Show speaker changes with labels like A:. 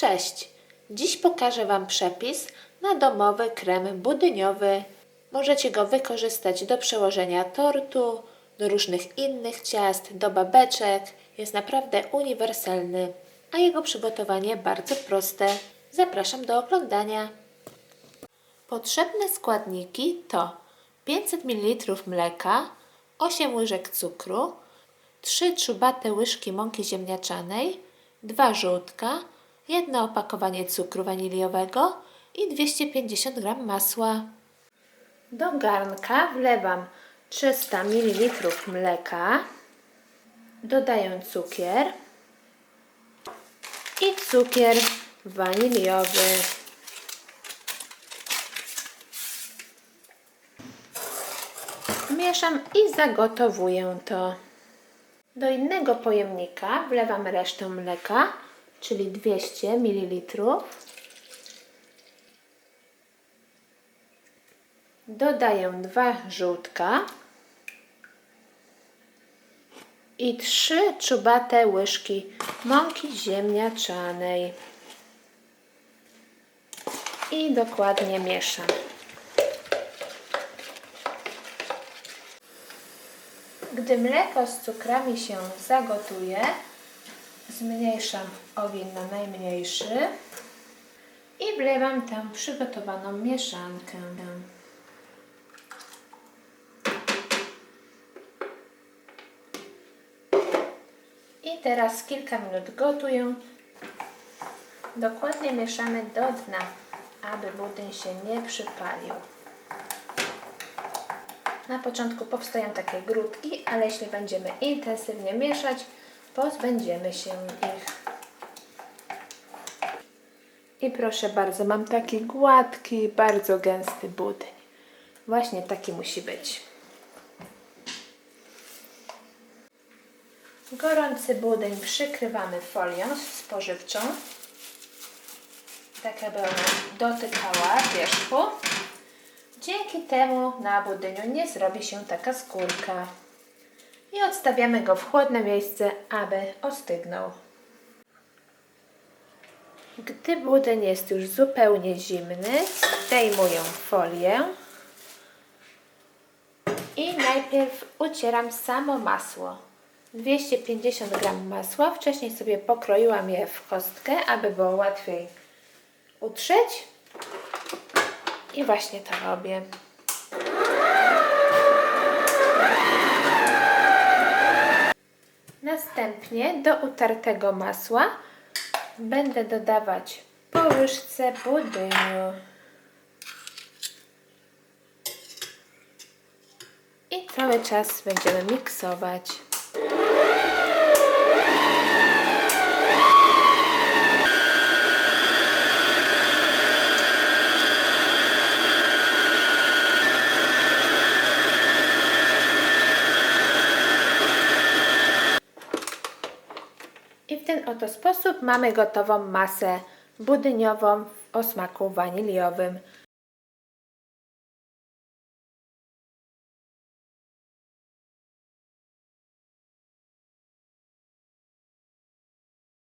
A: Cześć! Dziś pokażę Wam przepis na domowy krem budyniowy. Możecie go wykorzystać do przełożenia tortu, do różnych innych ciast, do babeczek. Jest naprawdę uniwersalny, a jego przygotowanie bardzo proste. Zapraszam do oglądania. Potrzebne składniki to 500 ml mleka, 8 łyżek cukru, 3 czubate łyżki mąki ziemniaczanej, 2 żółtka, jedno opakowanie cukru waniliowego i 250 g masła. Do garnka wlewam 300 ml mleka, dodaję cukier i cukier waniliowy. Mieszam i zagotowuję to. Do innego pojemnika wlewam resztę mleka, czyli 200 ml. Dodaję dwa żółtka i trzy czubate łyżki mąki ziemniaczanej. I dokładnie mieszam. Gdy mleko z cukrami się zagotuje, zmniejszam ogień na najmniejszy i wlewam tę przygotowaną mieszankę. I teraz kilka minut gotuję. Dokładnie mieszamy do dna, aby budyń się nie przypalił. Na początku powstają takie grudki, ale jeśli będziemy intensywnie mieszać, pozbędziemy się ich. I proszę bardzo, mam taki gładki, bardzo gęsty budyń. Właśnie taki musi być. Gorący budyń przykrywamy folią spożywczą, tak aby ona dotykała wierzchu. Dzięki temu na budyniu nie zrobi się taka skórka. I odstawiamy go w chłodne miejsce, aby ostygnął. Gdy budyń jest już zupełnie zimny, zdejmuję folię i najpierw ucieram samo masło. 250 g masła. Wcześniej sobie pokroiłam je w kostkę, aby było łatwiej utrzeć. I właśnie to robię. Następnie do utartego masła będę dodawać po łyżce budyniu. I cały czas będziemy miksować. Ten oto sposób mamy gotową masę budyniową o smaku waniliowym.